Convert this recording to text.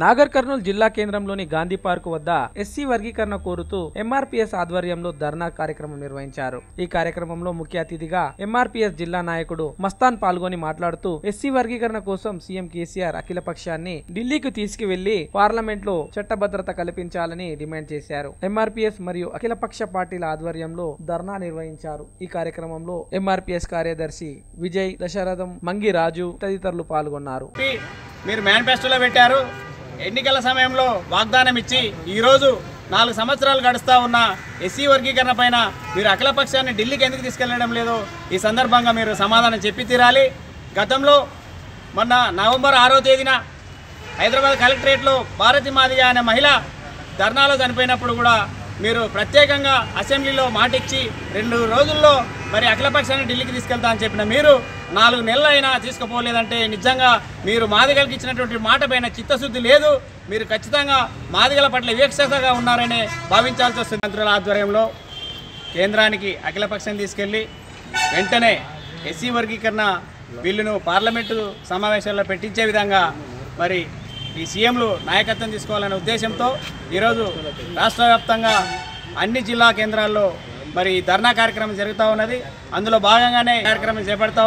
నాగర్ కర్నూలు జిల్లా కేంద్రంలోని గాంధీ పార్కు వద్ద ఎస్సీ వర్గీకరణ కోరుతూ ఎంఆర్పీఎస్ ఆధ్వర్యంలో ధర్నా కార్యక్రమం నిర్వహించారు. ఈ కార్యక్రమంలో ముఖ్య అతిథిగా ఎంఆర్పీఎస్ జిల్లా నాయకుడు మస్తాన్ పాల్గొని మాట్లాడుతూ ఎస్సీ వర్గీకరణ కోసం సీఎం కేసీఆర్ అఖిల పక్షాన్ని ఢిల్లీకి తీసుకువెళ్ళి పార్లమెంట్లో చట్టభద్రత కల్పించాలని డిమాండ్ చేశారు. ఎంఆర్పీఎస్ మరియు అఖిలపక్ష పార్టీల ఆధ్వర్యంలో ధర్నా నిర్వహించారు. ఈ కార్యక్రమంలో ఎంఆర్పీఎస్ కార్యదర్శి విజయ్ దశరథం మంగి రాజు తదితరులు పాల్గొన్నారు. మీరు మేనిఫెస్టోలో పెట్టారు. ఎన్నికల సమయంలో వాగ్దానం ఇచ్చి ఈరోజు నాలుగు సంవత్సరాలు గడుస్తూ ఉన్న ఎస్సీ వర్గీకరణ పైన మీరు అఖిలపక్షాన్ని ఢిల్లీకి ఎందుకు తీసుకెళ్ళడం లేదో ఈ సందర్భంగా మీరు సమాధానం చెప్పి తీరాలి. గతంలో మొన్న నవంబర్ ఆరో తేదీన హైదరాబాద్ కలెక్టరేట్లో భారతి మాదిగ అనే మహిళ ధర్నాలో చనిపోయినప్పుడు కూడా మీరు ప్రత్యేకంగా అసెంబ్లీలో మాటిచ్చి రెండు రోజుల్లో మరి అఖిలపక్షాన్ని ఢిల్లీకి తీసుకెళ్తా అని చెప్పిన మీరు నాలుగు నెలలు అయినా తీసుకుపోలేదంటే నిజంగా మీరు మాదిగలకి ఇచ్చినటువంటి మాట పైన చిత్తశుద్ధి లేదు. మీరు ఖచ్చితంగా మాదిగల పట్ల వివక్షతగా ఉన్నారని భావించాల్సి వస్తుంది మంత్రుల ఆధ్వర్యంలో. కేంద్రానికి అఖిలపక్షం తీసుకెళ్ళి వెంటనే ఎస్సీ వర్గీకరణ బిల్లును పార్లమెంటు సమావేశాల్లో పెట్టించే విధంగా మరి ఈ సీఎంలు నాయకత్వం తీసుకోవాలనే ఉద్దేశంతో ఈరోజు రాష్ట్ర వ్యాప్తంగా అన్ని జిల్లా కేంద్రాల్లో మరి ఈ ధర్నా కార్యక్రమం జరుగుతూ ఉన్నది. అందులో భాగంగానే కార్యక్రమం చేపడతా